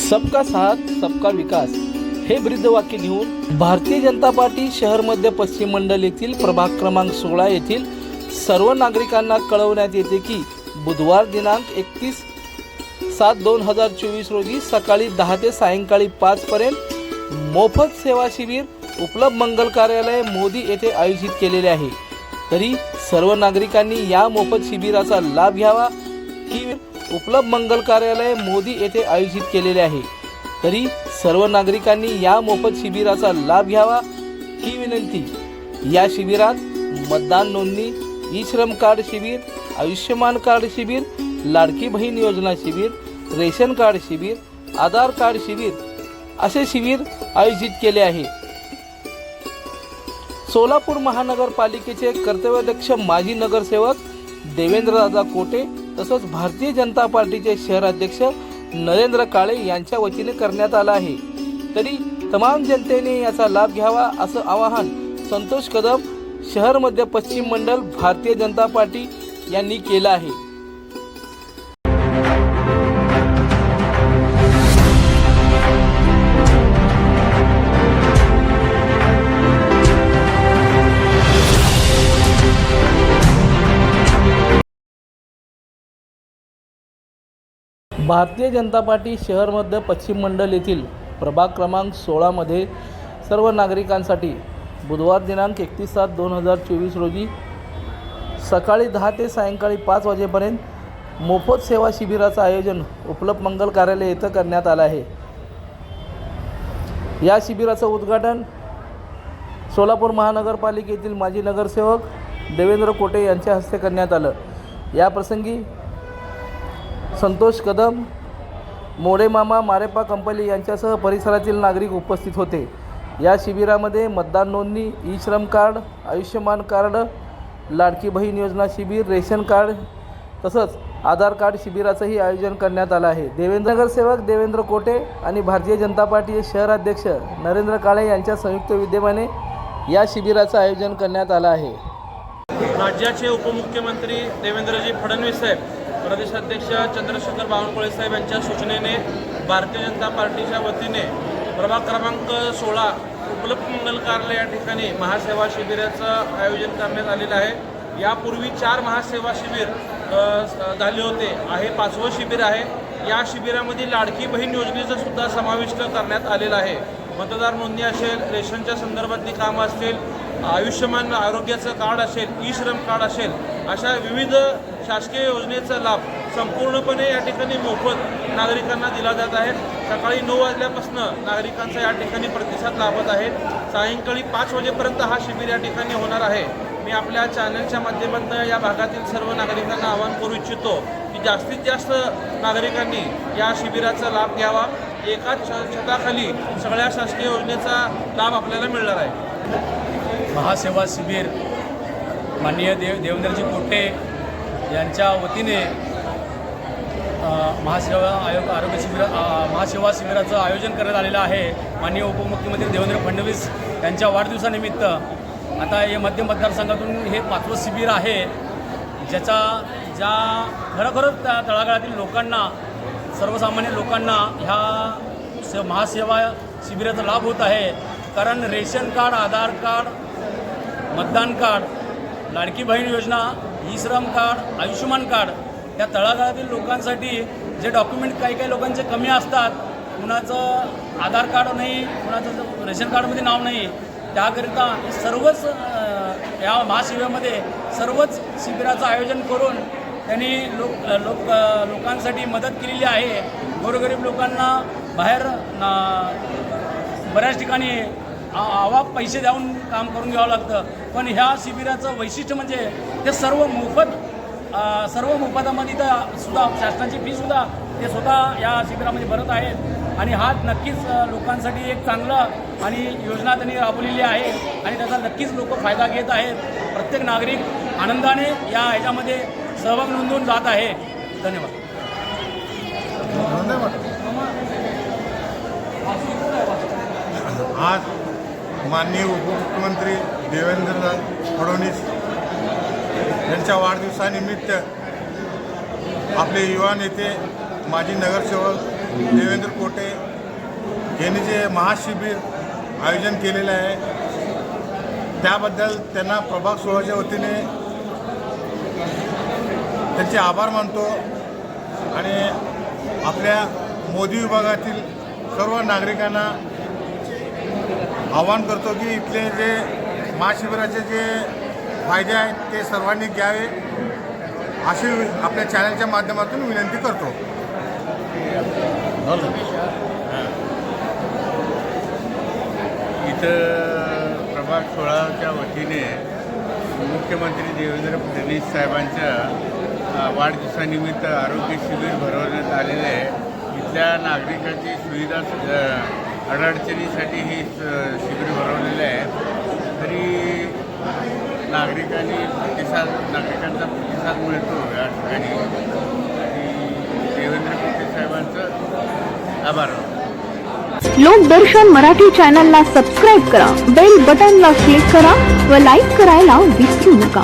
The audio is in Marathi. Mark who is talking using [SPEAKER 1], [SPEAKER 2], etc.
[SPEAKER 1] सबका साथ सबका विकास. हे वृद्ध वाक्य घेऊन भारतीय जनता पार्टी शहर मध्य पश्चिम मंडल येथील प्रभाग क्रमांक सोळा येथील सर्व नागरिकांना कळवण्यात येते की बुधवार दिनांक एकतीस सात दोन हजार चोवीस रोजी सकाळी दहा ते सायंकाळी पाचपर्यंत मोफत सेवा शिबिर उपलब्ध मंगल कार्यालय मोदी येथे आयोजित केलेले आहे. तरी सर्व नागरिकांनी या मोफत शिबिराचा लाभ घ्यावा ही उपलब्ध मंगल कार्यालय मोदी येथे आयोजित केलेले आहे. तरी सर्व नागरिकांनी या मोफत शिबिराचा लाभ घ्यावा ही विनंती. या शिबिरात मतदान नोंदणी ई श्रम कार्ड शिबिर आयुष्यमान कार्ड शिबिर लाडकी बहीण योजना शिबिर रेशन कार्ड शिबिर आधार कार्ड शिबिर असे शिबिर आयोजित केले आहे. सोलापूर महानगरपालिकेचे कर्तव्याध्यक्ष माजी नगरसेवक देवेंद्रदादा कोटे तसंच भारतीय जनता पार्टीचे शहराध्यक्ष नरेंद्र काळे यांच्या वतीने करण्यात आला आहे. तरी तमाम जनतेने याचा लाभ घ्यावा असं आवाहन संतोष कदम शहर मध्य पश्चिम मंडल भारतीय जनता पार्टी यांनी केलं आहे. भारतीय जनता पार्टी शहरमध्ये पश्चिम मंडल येथील प्रभाग क्रमांक सोळामध्ये सर्व नागरिकांसाठी बुधवार दिनांक एकतीस सात दोन हजार चोवीस रोजी सकाळी दहा ते सायंकाळी पाच वाजेपर्यंत मोफत सेवा शिबिराचं आयोजन उपलब्ध मंगल कार्यालय येथे करण्यात आलं आहे. या शिबिराचं उद्घाटन सोलापूर महानगरपालिकेतील माजी नगरसेवक देवेंद्र कोटे यांच्या हस्ते करण्यात आलं. याप्रसंगी संतोष कदम मोडेमामा मारेपा कंपनी यांच्यासह परिसरातील नागरिक उपस्थित होते. या शिबिरामध्ये मतदान नोंदणी E Shram card Ayushman card Ladki Bahin योजना शिबिर रेशन कार्ड तसंच आधार कार्ड शिबिराचंही आयोजन करण्यात आलं आहे. देवेंद्रनगर सेवक देवेंद्र कोटे आणि भारतीय जनता पार्टीचे शहराध्यक्ष नरेंद्र काळे यांच्या संयुक्त विद्यमाने या शिबिराचं आयोजन करण्यात आलं आहे.
[SPEAKER 2] राज्याचे उपमुख्यमंत्री देवेंद्रजी फडणवीस साहेब प्रदेशाध्यक्ष चंद्रशेखर बावनकुळे साहेब यांच्या सूचनेने भारतीय जनता पार्टीच्या वतीने प्रभाग क्रमांक सोळा उपलब्ध मंगल कार्यालय या ठिकाणी महासेवा शिबिराचं आयोजन करण्यात आलेलं आहे. यापूर्वी चार महासेवा शिबिर झाले होते. आहे पाचवं शिबिर आहे. या शिबिरामध्ये लाडकी बहीण योजनेचं सुद्धा समाविष्ट करण्यात आलेलं आहे. मतदार नोंदणी असेल रेशनच्या संदर्भातली कामं असतील आयुष्यमान आरोग्याचं कार्ड असेल ई श्रम कार्ड असेल अशा विविध शासकीय योजनेचा लाभ संपूर्णपणे या ठिकाणी मोफत नागरिकांना दिला जात आहे. सकाळी नऊ वाजल्यापासून नागरिकांचा या ठिकाणी प्रतिसाद लाभत आहे. सायंकाळी पाच वाजेपर्यंत हा शिबिर या ठिकाणी होणार आहे. मी आपल्या चॅनलच्या माध्यमातून या भागातील सर्व नागरिकांना आवाहन करू इच्छितो की जास्तीत जास्त नागरिकांनी या शिबिराचा लाभ घ्यावा. एकाच छताखाली सगळ्या शासकीय योजनेचा लाभ आपल्याला मिळणार आहे.
[SPEAKER 3] महासेवा शिबिर माननीय देव देवेंद्रजी कोटे यांच्या वतीने महासेवा आयोग आरोग्य शिबिर महासेवा शिबिराचं आयोजन करण्यात आलेलं आहे. माननीय उपमुख्यमंत्री देवेंद्र फडणवीस यांच्या वाढदिवसानिमित्त. आता हे मध्य मतदारसंघातून हे पाचवं शिबिर आहे ज्याचा ज्या खरोखरच त्या तळागाळातील लोकांना सर्वसामान्य लोकांना ह्या स महासेवा शिबिराचा लाभ होत आहे. कारण रेशन कार्ड आधार कार्ड मतदान कार्ड लाडकी बहीण योजना E Shram card Ayushman card त्या तळागाळातील लोकांसाठी जे डॉक्युमेंट काही काही लोकांचे कमी असतात कुणाचं आधार कार्ड नाही कुणाचं रेशन कार्डमध्ये नाव नाही त्याकरिता सर्वच या महाशिबिरामध्ये सर्वच शिबिराचं आयोजन करून त्यांनी लोक लोक लोकांसाठी मदत केलेली आहे. गोरगरीब लोकांना बाहेर ना बऱ्याच ठिकाणी आ- आवाप पैसे देऊन काम करून घ्यावं लागतं. पण ह्या शिबिराचं वैशिष्ट्य म्हणजे ते सर्व मोफत सर्व मोफतामध्ये तर सुद्धा शासनाची फीसुद्धा ते स्वतः या शिबिरामध्ये भरत आहेत. आणि हा नक्कीच लोकांसाठी एक चांगलं आणि योजना त्यांनी राबवलेली आहे. आणि त्याचा नक्कीच लोक फायदा घेत आहेत. प्रत्येक नागरिक आनंदाने या ह्याच्यामध्ये सहभाग नोंदवून जात आहे. धन्यवाद.
[SPEAKER 4] आज माननीय उपमुख्यमंत्री देवेंद्र फडणवीस यांच्या वाढदिवसानिमित्त आपले युवा नेते माजी नगरसेवक देवेंद्र कोटे यांनी जे महाशिबिर आयोजन केलेलं आहे त्याबद्दल त्यांना प्रभाग सोळाच्या वतीने त्यांचे आभार मानतो आणि आपल्या मोदी विभागातील सर्व नागरिकांना आवाहन करतो की इथले जे महाशिबिराचे जे फायदे आहेत ते सर्वांनी घ्यावे अशी आपल्या चॅनलच्या माध्यमातून विनंती करतो.
[SPEAKER 5] इथं प्रभाग सोळाच्या वतीने मुख्यमंत्री देवेंद्र फडणवीस साहेबांच्या वाढदिवसानिमित्त आरोग्य शिबिर भरवण्यात आलेले आहे. इथल्या नागरिकांची सुविधा अडचणीसाठी ही शिबिर भरवलेलं आहे तरी नागरिकांनी प्रतिसाद नागरिकांचा प्रतिसाद मिळतो या ठिकाणी आणि देवेंद्र फडणवीस साहेबांचं आभार.
[SPEAKER 6] लोकदर्शन मराठी चॅनलला सबस्क्राईब करा बेल बटनला क्लिक करा व लाईक करायला विसरू नका.